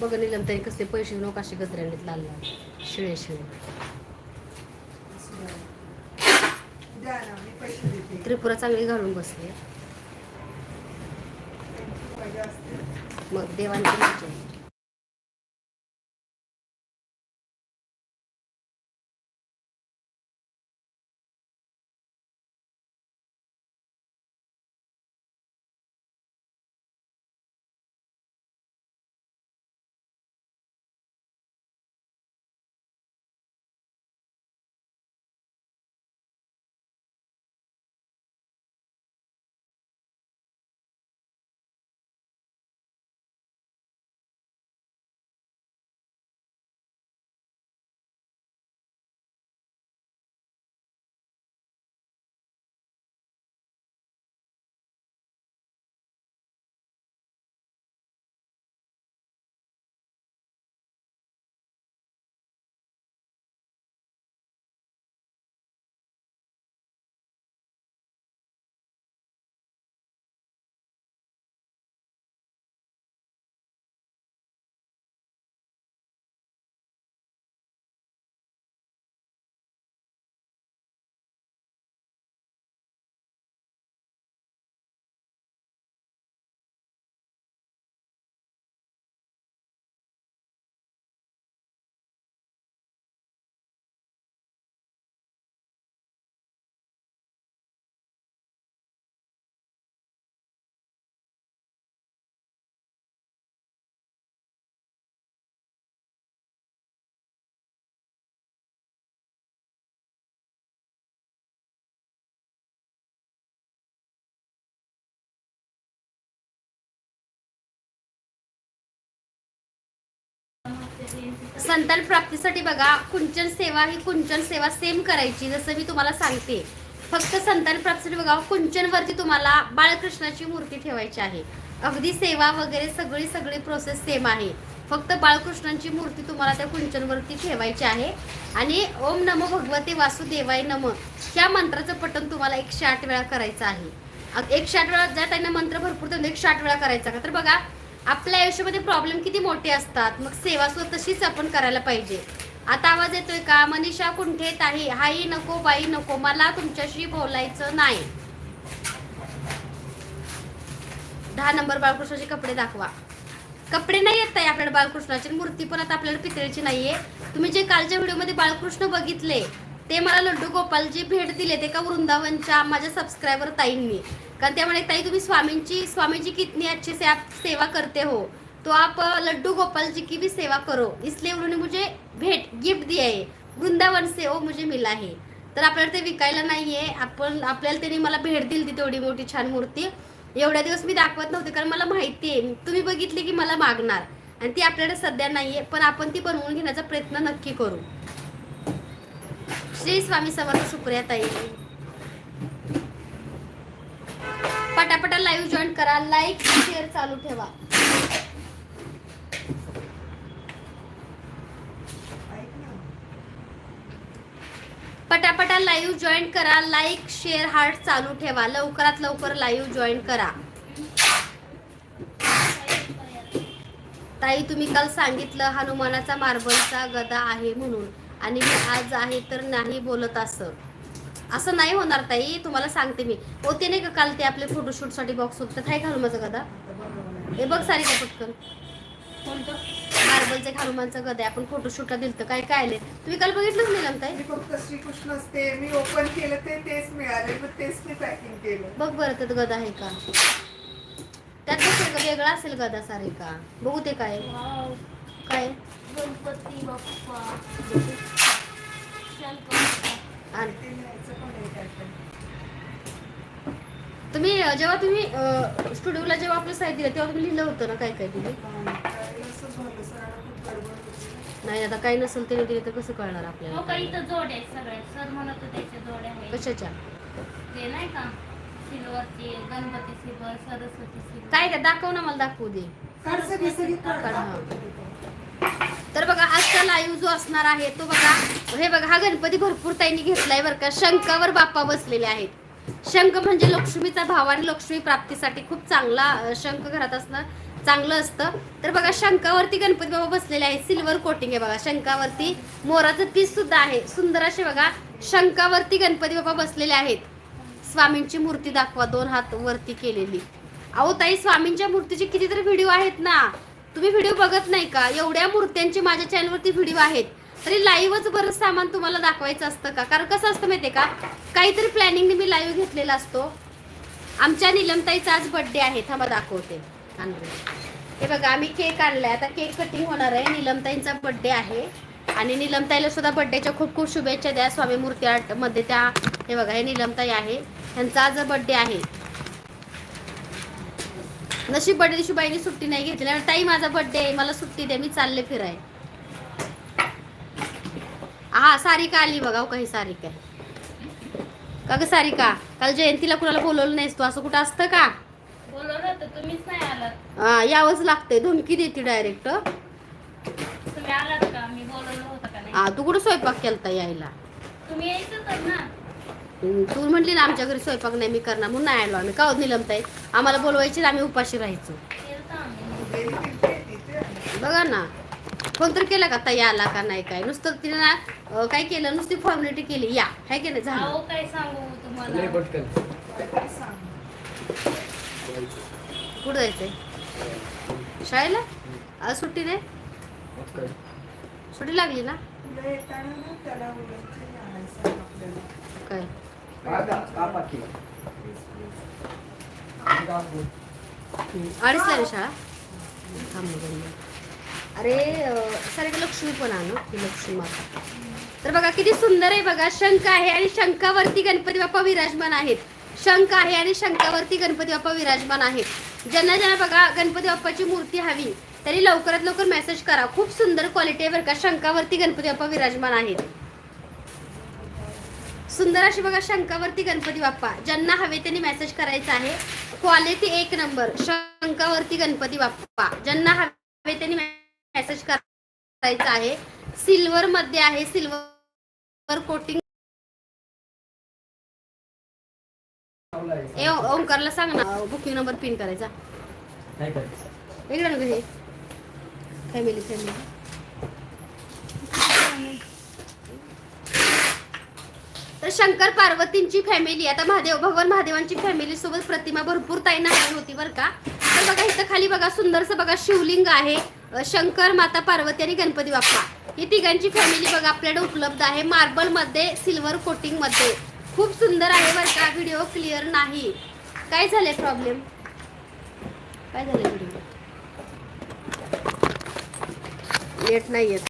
बघा निलम तरी कसले पैसे घेऊन कसे गजरांनीत लाल लाल शिळे शिळे. त्रिपुरा चांगली घालून बसले. मग देवांची संतान प्राप्तीसाठी बघा कुंचन सेवा ही कुंचन सेवा सेम करायची जसं मी तुम्हाला सांगते. फक्त संतान प्राप्तीसाठी बघा कुंचनवरती तुम्हाला बाळकृष्णाची मूर्ती ठेवायची आहे. अगदी सेवा वगैरे सगळी सगळी प्रोसेस सेम आहे. फक्त बाळकृष्णांची मूर्ती तुम्हाला त्या कुंचनवरती ठेवायची आहे. आणि ओम नमो भगवते वासुदेवाय नम ह्या मंत्राचं पठण तुम्हाला एकशे आठ वेळा करायचं आहे. एकशे आठ वेळा ज्या त्यांना मंत्र भरपूर तर एकशे आठ वेळा करायचा का? तर बघा आपल्या आयुष्यामध्ये प्रॉब्लेम किती मोठे असतात? मग सेवा सुद्धा तशीच आपण करायला पाहिजे. आता आवाज येतोय का? मनीषा कुंठे ताई? हाई नको बाई नको मला तुमच्याशी बोलायचं नाही. दहा नंबर बाळकृष्णाचे कपडे दाखवा. कपडे नाही येत ताई आपल्याला बाळकृष्णाची मूर्ती पण आता आपल्याला पितळेची नाहीये. तुम्ही जे कालच्या व्हिडिओमध्ये बाळकृष्ण बघितले ते मला लड्डू गोपालजी भेट दिले ते का वृंदावनच्या माझ्या सबस्क्रायबर ताईंनी. कारण त्यामुळे ताई तुम्ही स्वामींची स्वामीजी कितनी अच्छे से आप सेवा करते हो. तो आप लड्डू गोपाल जी की भी सेवा करो. इसलिए उन्होंने मुझे भेट गिफ्ट दिया है वृंदावन से ओ मुझे मिला है तर आपल्याला ते विकायला नाहीये आपण आपल्याला त्यांनी मला भेट दिली ती तेवढी मोठी छान मूर्ती. एवढ्या दिवस मी दाखवत नव्हते कारण मला माहिती आहे. तुम्ही बघितली की मला मागणार. आणि ती आपल्याकडे सध्या नाही आहे पण आपण ती बनवून घेण्याचा प्रयत्न नक्की करू. श्री स्वामी समर्थ सुप्रिया ताई. पटापटा लाईव्ह जॉईन करा लाईक शेअर चालू ठेवा. पटापटा लाईव्ह जॉईन करा लाईक शेअर हार्ट चालू ठेवा. लवकरात लवकर लाईव्ह जॉईन करा. ताई तुम्ही काल सांगितलं हनुमानाचा मार्बलचा गदा आहे म्हणून. आणि मी आज आहे तर नाही बोलत असं. असं नाही होणार ताई तुम्हाला सांगते मी. होते नाही का काल ते आपले फोटोशूटसाठी बॉक्स होते काय घालू माझं गदा. हे बघ सारी का पटकन. कोणतं? मार्बलचे हनुमानचा गदा. आपण फोटोशूटला दिलं काय काय आले? तुम्ही काल बघितलंच नाही ताई? मी फक्त श्रीकृष्णच ते मी ओपन केलं ते तेच मिळाले मग तेच मी पॅकिंग केलं. बघ बरं त्यात गदा आहे का? त्यात वेगळा असेल गदा सारे का बघू ते काय. काय? गणपती बाप्पा. ते. तुम्ही जेव्हा तुम्ही स्टुडिओला जेव्हा आपलं साहित्य दिलं तेव्हा तुम्ही लिहिलं होतं ना काय काय तुम्ही? होती. नाही आता काही नसेल त्याने दिले तर कसं कळणार हो आपल्याला का इथं जोड आहेत सगळे. सर म्हणत होते त्याचे जोड आहे. कशाच्या? ते नाही का? सिल्वरचे गणपती सिल्वर सरस्वती सिल्वर काय काय दाखव ना मला दाखवू दे. काढ सगळी सगळी काढ. काढ, हा. आजचा लाईव्ह जो असणार आहे तो बघा. हे बघा हा गणपती भरपूर ताईंनी घेतलाय बरं का. शंकावर बाप्पा बसलेले आहेत. शंख म्हणजे लक्ष्मीचा भाव आणि लक्ष्मी प्राप्तीसाठी खूप चांगला शंख घरात असणं चांगलं असतं. तर बघा शंखावरती गणपती बाबा बसलेले आहेत. सिल्वर कोटिंग आहे बघा शंखावरती मोराचं पीस सुद्धा आहे. सुंदर असे बघा शंखावरती गणपती बाबा बसलेले आहेत. स्वामींची मूर्ती दाखवा दोन हात वरती केलेली. अहो ताई स्वामींच्या मूर्तीचे कितीतरी व्हिडिओ आहेत ना. तुम्ही व्हिडिओ बघत नाही का? एवढ्या मूर्त्यांचे माझ्या चॅनलवरती व्हिडिओ आहेत. तरी लाईव्हच बरंच सामान तुम्हाला दाखवायचं असतं का? कारण कसं असतं माहितीये का? काहीतरी प्लॅनिंगने मी लाईव्ह घेतलेला असतो. आमच्या निलमताईचा आज बर्थडे आहे. थांबा दाखवते. हे बघा आम्ही केक आणलाय. आता केक कटिंग होणार आहे. निलमताईंचा बर्थडे आहे. आणि निलमताईला सुद्धा बर्थडेच्या खूप खूप शुभेच्छा द्या. स्वामी मूर्ती आर्टमध्ये त्या हे बघा हे निलमताई आहे. त्यांचा आज बर्थडे आहे. नशीब बर्थडे दिवशी बाईने सुट्टी नाही घेतली आणि ताई माझा बर्थडे आहे मला सुट्टी द्या मी चालले फिराय. हा सारिका आली बघा हो काही सारिका का ग सारिका? काल जयंतीला कुणाला बोलवलं नाहीस तू? असं कुठं असतं का? बोलवलं होतं तुम्हीच नाही आलात. हा, यावंच लागतंय धमकी देते डायरेक्ट तुम्ही आलात का? मी बोलवलं होतं का नाही? हा तू कुठं स्वयंपाक केलता यायला? तुम्ही यायचं ना. तू म्हटली ना आमच्या घरी स्वयंपाक नाही मी करणार म्हणून नाही आलो आम्ही. का निलमताई आम्हाला बोलवायची आम्ही उपाशी राहायचो. बघा ना फोन तर केला का ताई आला का नाही काय? नुसतं तिने ना काय केलं? नुसती फॉर्मॅलिटी केली. या काय केलं झालं. काय सांगू तुम्हाला. कुठं जायचंय? शाळेला? आज सुट्टी काय? सुट्टी लागली ना? तुला येताना ना त्याला उलटचे आणायचं आपल्याला. काय. हम्म, अडीचला आहे ना शाळा? थांब. अरे अं, सारे लक्ष्मी पण आणू ही लक्ष्मी माता. तर बघा किती सुंदर आहे बघा. शंख आहे आणि शंखावरती गणपती बाप्पा विराजमान आहेत. शंख आहे आणि शंखावरती गणपती बाप्पा विराजमान आहेत. ज्यांना ज्यांना बघा गणपती बाप्पाची मूर्ती हवी तरी लवकरात लवकर मेसेज करा. खूप सुंदर क्वालिटी आहे बरं का. शंखावरती गणपती बाप्पा विराजमान आहेत. सुंदर अशी बघा शंखावरती गणपती बाप्पा. ज्यांना हवे त्यांनी मेसेज करायचा आहे. क्वालिटी एक नंबर शंखावरती गणपती बाप्पा. ज्यांना हवे त्यांनी मेसेज करायचा आहे. सिल्वर मध्ये आहे. सिल्वर कोटिंग ओंकारला सांग ना. बुकिंग नंबर पिन करायचा. नका हे. फॅमिली फॅमिली तर शंकर पार्वतींची फॅमिली आता महादेव भगवान महादेवांची फॅमिली सोबत प्रतिमा भरपूर ताई हवी होती बरं का. तर बघा इथं खाली बघा सुंदरसं बघा शिवलिंग आहे शंकर माता पार्वती आणि गणपती बाप्पा. ही तिघांची फॅमिली बघा आपल्याकडे उपलब्ध आहे मार्बलमध्ये सिल्वर कोटिंगमध्ये. खूप सुंदर आहे बरं का व्हिडिओ क्लिअर नाही. काय झाले प्रॉब्लेम काय झालं व्हिडिओ लेट नाही येत